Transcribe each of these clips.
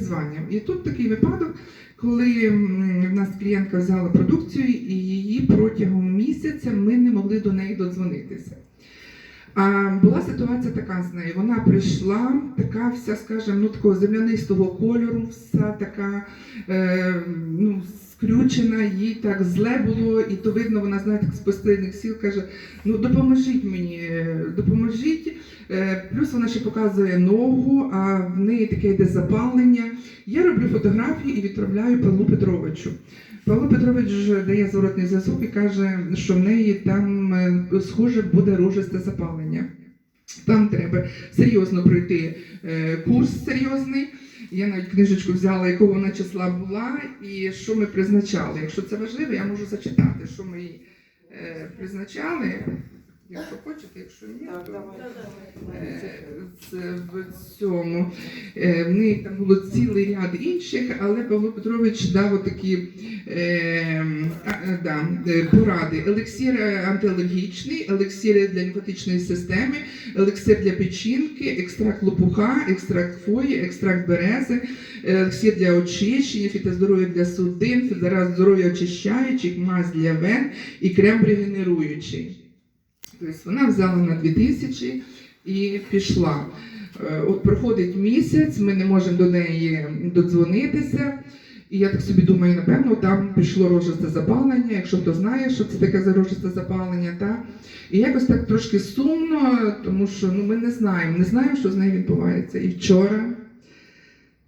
званням. І тут такий випадок, коли в нас клієнтка взяла продукцію, і її протягом місяця ми не могли до неї додзвонитися. А була ситуація така з нею. Вона прийшла, така вся, скажімо, ну такого землянистого кольору, вся така е, ну, скрючена, їй так зле було, і то видно, вона знаєте, з постійних сіл каже: ну допоможіть мені, е, допоможіть. Е, Плюс вона ще показує ногу, а в неї таке йде запалення. Я роблю фотографії і відправляю Павлу Петровичу. Павло Петрович дає зворотний зв'язок і каже, що в неї там е, схоже буде рожисте запалення. Там треба серйозно пройти е, курс серйозний. Я навіть книжечку взяла, якого вона числа була, і що ми призначали. Якщо це важливо, я можу зачитати, що ми е, призначали. Якщо хочете, якщо ні, то е, з- в цьому. Е, В неї там було цілий ряд інших, але Павло Петрович дав такі е, а, е, да, е, поради. Елексір е, антиалергічний, елексір для лімфатичної системи, елексир для печінки, екстракт лопуха, екстракт хвої, екстракт берези, елексир для очищення, фітоздоров'я для судин, фітозараз здоров'я очищаючий, мазь для вен і крем регенеруючий. Тобто вона взяла на 2000 і пішла. Е, От проходить місяць, ми не можемо до неї додзвонитися. І я так собі думаю, напевно, там пішло рожисте запалення, якщо хто знає, що це таке за рожисте запалення. Та? І якось так трошки сумно, тому що ну, ми не знаємо, не знаємо, що з нею відбувається. І вчора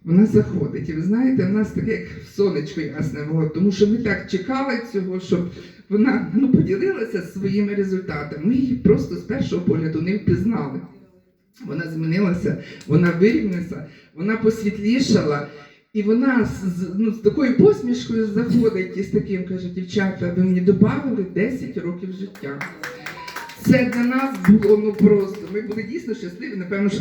вона заходить. І ви знаєте, в нас таке як сонечко ясне було, тому що ми так чекали цього, щоб вона ну, поділилася своїми результатами. Ми її просто з першого погляду не впізнали. Вона змінилася, вона вирівнялася, вона посвітлішала. І вона з- ну, з такою посмішкою заходить і з таким каже, дівчата, ви мені додали 10 років життя. Це для нас було ну просто. Ми були дійсно щасливі, напевно, що